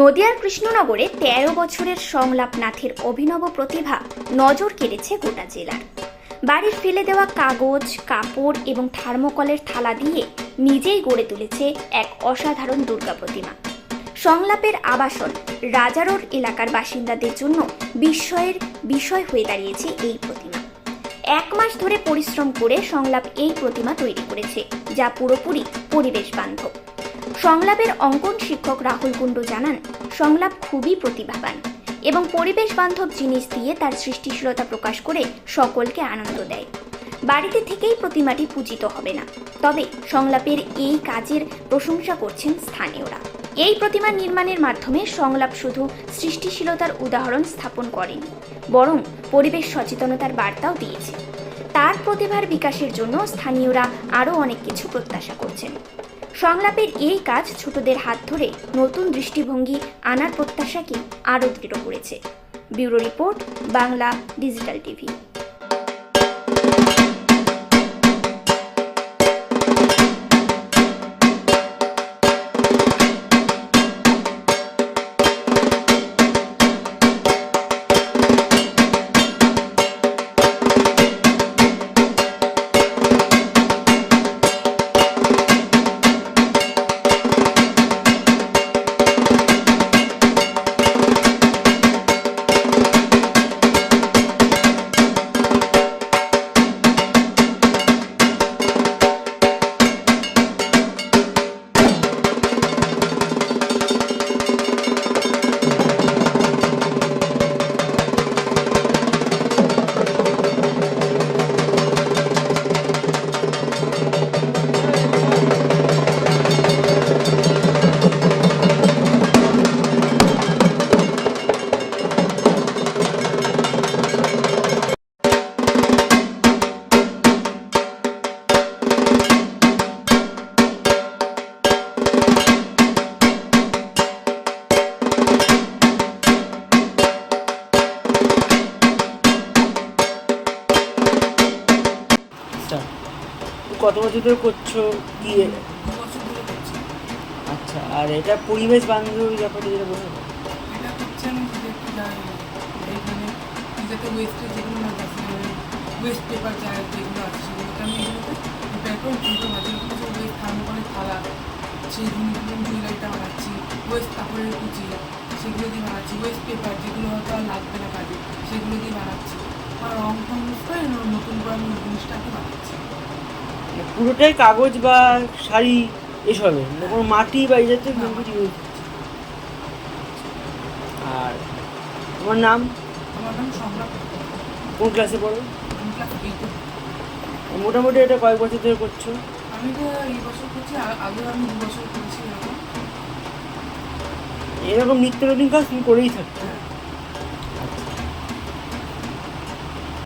নদিয়ার কৃষ্ণনগরে তেরো বছরের সংলাপ নাথের অভিনব প্রতিভা নজর কেড়েছে গোটা জেলার। বাড়ির ফেলে দেওয়া কাগজ, কাপড় এবং থার্মোকলের থালা দিয়ে নিজেই গড়ে তুলেছে এক অসাধারণ দুর্গা প্রতিমা। সংলাপের আবাসন রাজারোড এলাকার বাসিন্দাদের জন্য বিস্ময়ের বিষয় হয়ে দাঁড়িয়েছে এই প্রতিমা। এক মাস ধরে পরিশ্রম করে সংলাপ এই প্রতিমা তৈরি করেছে, যা পুরোপুরি পরিবেশ বান্ধব। সংলাপের অঙ্কন শিক্ষক রাহুল কুণ্ডু জানান, সংলাপ খুবই প্রতিভাবান এবং পরিবেশ বান্ধব জিনিস দিয়ে তার সৃষ্টিশীলতা প্রকাশ করে সকলকে আনন্দ দেয়। বাড়িতে থেকেই প্রতিমাটি পূজিত হবে না, তবে সংলাপের এই কাজের প্রশংসা করছেন স্থানীয়রা। এই প্রতিমা নির্মাণের মাধ্যমে সংলাপ শুধু সৃষ্টিশীলতার উদাহরণ স্থাপন করেনি, বরং পরিবেশ সচেতনতার বার্তাও দিয়েছে। তার প্রতিভার বিকাশের জন্য স্থানীয়রা আরও অনেক কিছু প্রত্যাশা করছেন। সংলাপের এই কাজ ছোটদের হাত ধরে নতুন দৃষ্টিভঙ্গি আনার প্রত্যাশাকে আরও দৃঢ় করেছে। Bureau report, Bangla digital TV. কত বছর ধরে করছ? করছি আচ্ছা আর এটা পরিবেশ বান্ধব ব্যাপারে যেটা বলব এটা যেগুলো ওয়েস্ট পেপার যেগুলো আছে ওয়েস্ট সেগুলো দিয়ে বানাচ্ছি ওয়েস্ট পেপার যেগুলো হয়তো আর লাগবে না সেগুলো দিয়ে বানাচ্ছি। আর রং করে নতুন করে আমি জিনিসটাকে বানাচ্ছি। পুরোটাই কাগজ বা শাড়ি এসবের মানে কোনো মাটি বা এই জাতীয় কোনো কিছু use আর তোমার নাম? আমার নাম সম্রাট। কোন ক্লাসে পড়ো? মোটামুটি এটা কয়েক বছর ধরে করছ? আমি তো এই বছর করছি আ- আগেও আমি দু বছর করেছি এরকম। নিত্য নতুন কাজ তুমি করেই থাকছো